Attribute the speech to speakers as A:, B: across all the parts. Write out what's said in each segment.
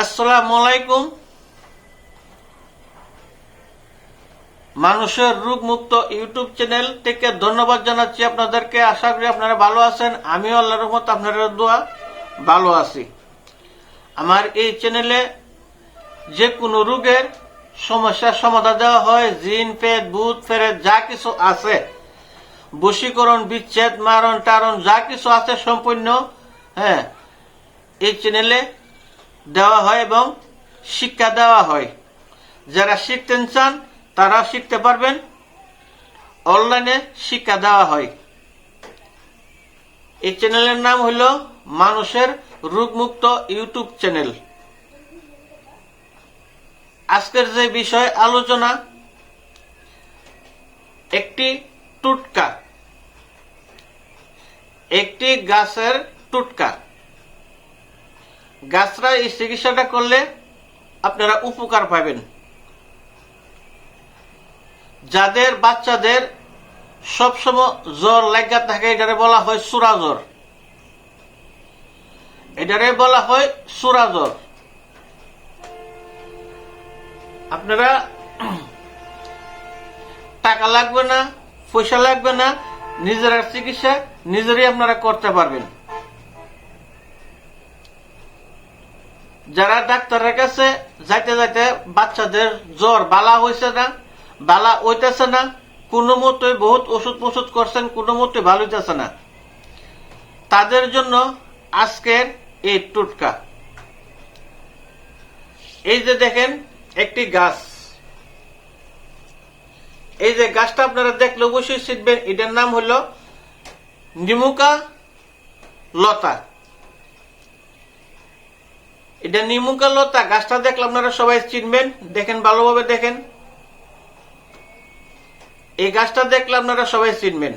A: আসসালামু মানুষের রোগ মুক্ত ইউটিউব চ্যানেল থেকে ধন্যবাদ জানাচ্ছি আপনাদেরকে। আশা করি আপনারা ভালো আছেন। আমিও আল্লাহ রহমত আপনাদের দোয়া ভালো আছি। আমার এই চ্যানেলে যে কোনো রোগের সমস্যার সমাধান দেওয়া হয়। জিন, পেট, ভূত, ফেরেত, যা কিছু আছে। বশীকরণ, বিচ্ছেদ, মারণ, টারণ যা কিছু আছে সম্পূর্ণ হ্যাঁ এই চ্যানেলে দেওয়া হয় এবং শিক্ষা দেওয়া হয়। যারা শিখতে চান তারা শিখতে পারবেন। অনলাইনে শিক্ষা দেওয়া হয়। এই চ্যানেলের নাম হলো মানুষের রোগমুক্ত ইউটিউব চ্যানেল। আজকের যে বিষয় আলোচনা, একটি টুটকা। একটি গাছের টুটকা। গাছরা এই চিকিৎসাটা করলে আপনারা উপকার পাবেন। যাদের বাচ্চাদের সবসময় জ্বর লাগা থাকে, এটারে বলা হয় সুরা জ্বর এটারে বলা হয় সুরা জ্বর আপনারা টাকা লাগবে না, পয়সা লাগবে না, নিজেরা চিকিৎসা নিজেরই আপনারা করতে পারবেন। যারা ডাক্তারের কাছে যাইতে যাইতে বাচ্চাদের জ্বর, বালা হয়েছে না, বালা হইতেছে না, কোনো মতে বহুত ওষুধ পষুধ করছেন, কোনো মতে ভালো হইতেছে না। তাদের জন্য আজকের এই টুটকা। এই যে দেখেন, একটি গাছ। এই যে গাছটা আপনারা দেখলে অবশ্যই শিখবেন, এটার নাম হলো নিমুকা লতা। এটা নিমুকা লতা, গাছটা দেখলে আপনারা সবাই চিনবেন। দেখেন, ভালোভাবে দেখেন। এই গাছটা দেখলে আপনারা সবাই চিনবেন।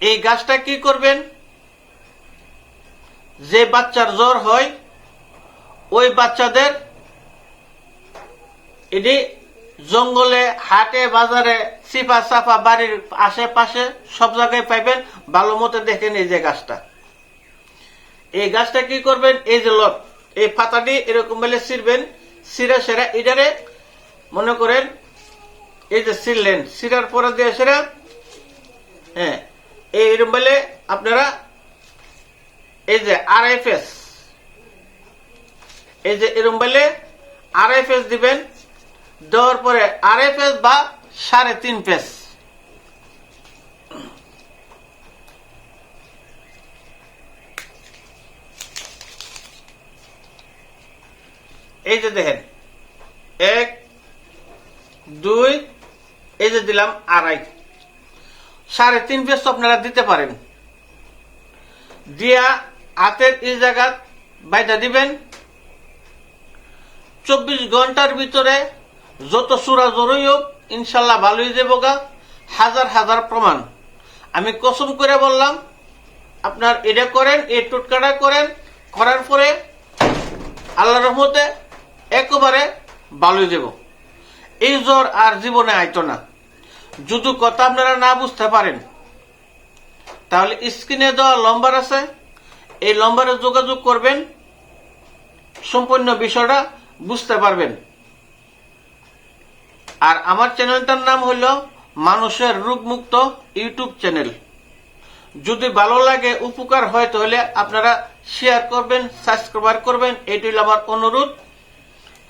A: এই গাছটা কি করবেন? যে বাচ্চার জ্বর হয়, ওই বাচ্চাদের এটি জঙ্গলে, হাটে, বাজারে সিপা সাফা বাড়ির আশেপাশে সব জায়গায় পাইবেন। ভালো মতো দেখেন এই যে গাছটা। এই গাছটা কি করবেন? এই যে লত এই পাতাটি এরকম বলে ছিড়বেন সিরা সেরা এটারে মনে করেন এই যে ছিড়লেন সিরার পরে দিয়ে সেরা হ্যাঁ এইরকম বলে আপনারা এই যে আর এফ এস এই যে এরকম বলে আর এফ এস দিবেন, দেওয়ার পরে আর এফ এস বা সাড়ে তিন পেস এই যে দেখেন, এক, দুই, এই যে দিলাম আড়াই। সাড়ে তিন পেস আপনারা দিতে পারেন। দিয়া হাতের এই জায়গা বাইটা দিবেন। চব্বিশ ঘণ্টার ভিতরে যত সুরা জরুরি হোক, ইনশাল্লাহ ভালোই যাব গা। হাজার হাজার প্রমাণ। আমি কসম করে বললাম, আপনার এটা করেন, এই টুটকাটা করেন, করার পরে আল্লাহ রহমতে একেবারে ভালোই যাব। এই জ্বর আর জীবনে আইতো না। যদি কথা আপনারা না বুঝতে পারেন, তাহলে স্ক্রিনে দেওয়া লম্বার আছে। এই লম্বারে যোগাযোগ করবেন। সম্পূর্ণ বিষয়টা বুঝতে পারবেন। আর আমার চ্যানেলটার নাম হল মানুষের রোগমুক্ত ইউটিউব চ্যানেল। যদি ভালো লাগে, উপকার হয়, তাহলে আপনারা শেয়ার করবেন সাবস্ক্রাইবার করবেন। এটি আমার অনুরোধ।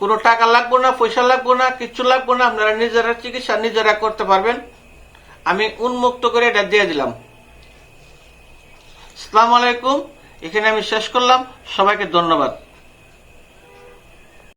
A: কোনো টাকা লাগবো না, পয়সা লাগবো না কিছু লাগবো না, আপনারা নিজেরা চিকিৎসা নিজেরা করতে পারবেন। আমি উন্মুক্ত করে এটা দিয়ে দিলাম। সালাম আলাইকুম, এখানে আমি শেষ করলাম। সবাইকে ধন্যবাদ।